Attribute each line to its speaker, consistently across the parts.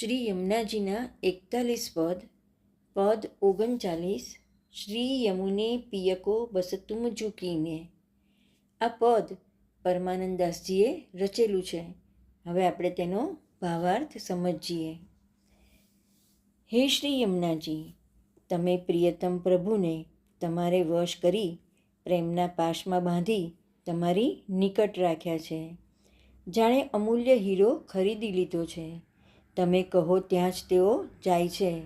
Speaker 1: શ્રી યમુનાજીના એકતાલીસ પદ પદ ઓગણચાલીસ, શ્રી યમુને પિયકો બસતુમ ઝૂકીને. આ પદ પરમાનંદાસજીએ રચેલું છે. હવે આપણે તેનો ભાવાર્થ સમજીએ. હે શ્રી યમુનાજી, તમે પ્રિયતમ પ્રભુને તમારે વશ કરી પ્રેમના પાશમાં બાંધી તમારી નિકટ રાખ્યા છે. જાણે અમૂલ્ય હીરો ખરીદી લીધો છે. તમે કહો ત્યાં જ તેઓ જાય છે.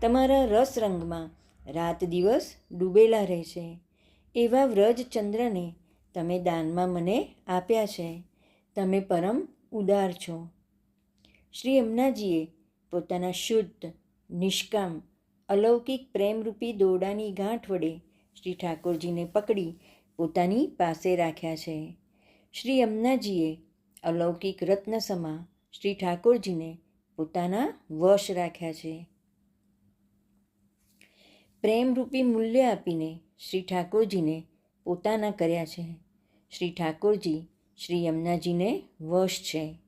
Speaker 1: તમારા રસ રંગમાં રાત દિવસ ડૂબેલા રહે છે. એવા વ્રજચંદ્રને તમે દાનમાં મને આપ્યા છે. તમે પરમ ઉદાર છો. શ્રી અમનાજીએ પોતાના શુદ્ધ, નિષ્કામ, અલૌકિક પ્રેમરૂપી દોરડાની ગાંઠ વડે શ્રી ઠાકોરજીને પકડી પોતાની પાસે રાખ્યા છે. શ્રી અમનાજીએ અલૌકિક રત્નસમા શ્રી ઠાકોરજીને પોતાના વશ રાખ્યા છે. પ્રેમરૂપી મૂલ્ય આપીને શ્રી ઠાકોરજીને પોતાના કર્યા છે. શ્રી ઠાકોરજી શ્રી યમુનાજીને વશ છે.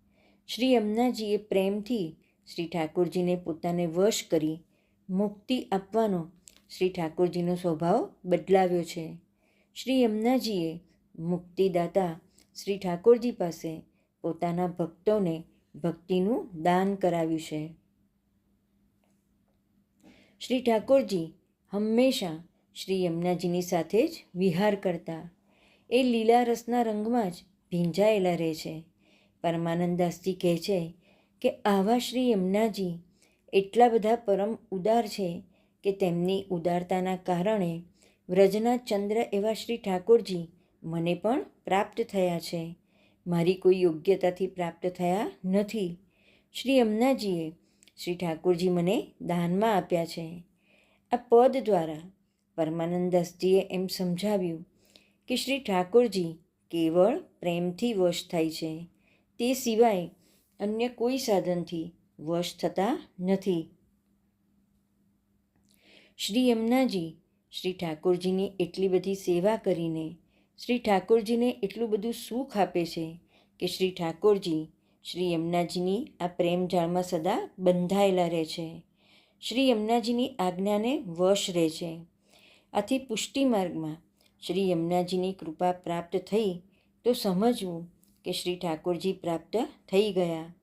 Speaker 1: શ્રી યમુનાજીએ પ્રેમથી શ્રી ઠાકોરજીને પોતાને વશ કરી મુક્તિ આપવાનો શ્રી ઠાકોરજીનો સ્વભાવ બદલાવ્યો છે. શ્રી યમુનાજીએ મુક્તિદાતા શ્રી ઠાકોરજી પાસે પોતાના ભક્તોને ભક્તિનું દાન કરાવ્યું છે. શ્રી ઠાકોરજી હંમેશા શ્રી યમુનાજીની સાથે જ વિહાર કરતા. એ લીલા રસના રંગમાં જ ભીંજાયેલા રહે છે. પરમાનંદાસજી કહે છે કે આવા શ્રી યમુનાજી એટલા બધા પરમ ઉદાર છે કે તેમની ઉદારતાના કારણે વ્રજના ચંદ્ર એવા શ્રી ઠાકોરજી મને પણ પ્રાપ્ત થયા છે. મારી કોઈ યોગ્યતાથી પ્રાપ્ત થયા નથી. શ્રી અમનાજીએ શ્રી ઠાકોરજી મને દાનમાં આપ્યા છે. આ પદ દ્વારા પરમાનંદાસજીએ એમ સમજાવ્યું કે શ્રી ઠાકોરજી કેવળ પ્રેમથી વશ થાય છે. તે સિવાય અન્ય કોઈ સાધનથી વશ થતા નથી. શ્રી યમુનાજી શ્રી ઠાકોરજીની એટલી બધી સેવા કરીને શ્રી ઠાકોરજીને એટલું બધું સુખ આપે છે કે શ્રી ઠાકોરજી શ્રી યમુનાજીની આ પ્રેમ જાળમાં સદા બંધાયેલા રહે છે. શ્રી યમુનાજીની આજ્ઞાને વશ રહે છે. આથી પુષ્ટિ માર્ગમાં શ્રી યમુનાજીની કૃપા પ્રાપ્ત થઈ તો સમજવું કે શ્રી ઠાકોરજી પ્રાપ્ત થઈ ગયા.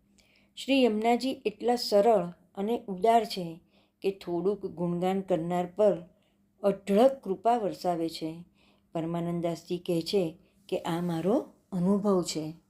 Speaker 1: શ્રી યમુનાજી એટલા સરળ અને ઉદાર છે કે થોડુંક ગુણગાન કરનાર પર અઢળક કૃપા વરસાવે છે. પરમાનંદાસજી કહે છે કે આ મારો અનુભવ છે.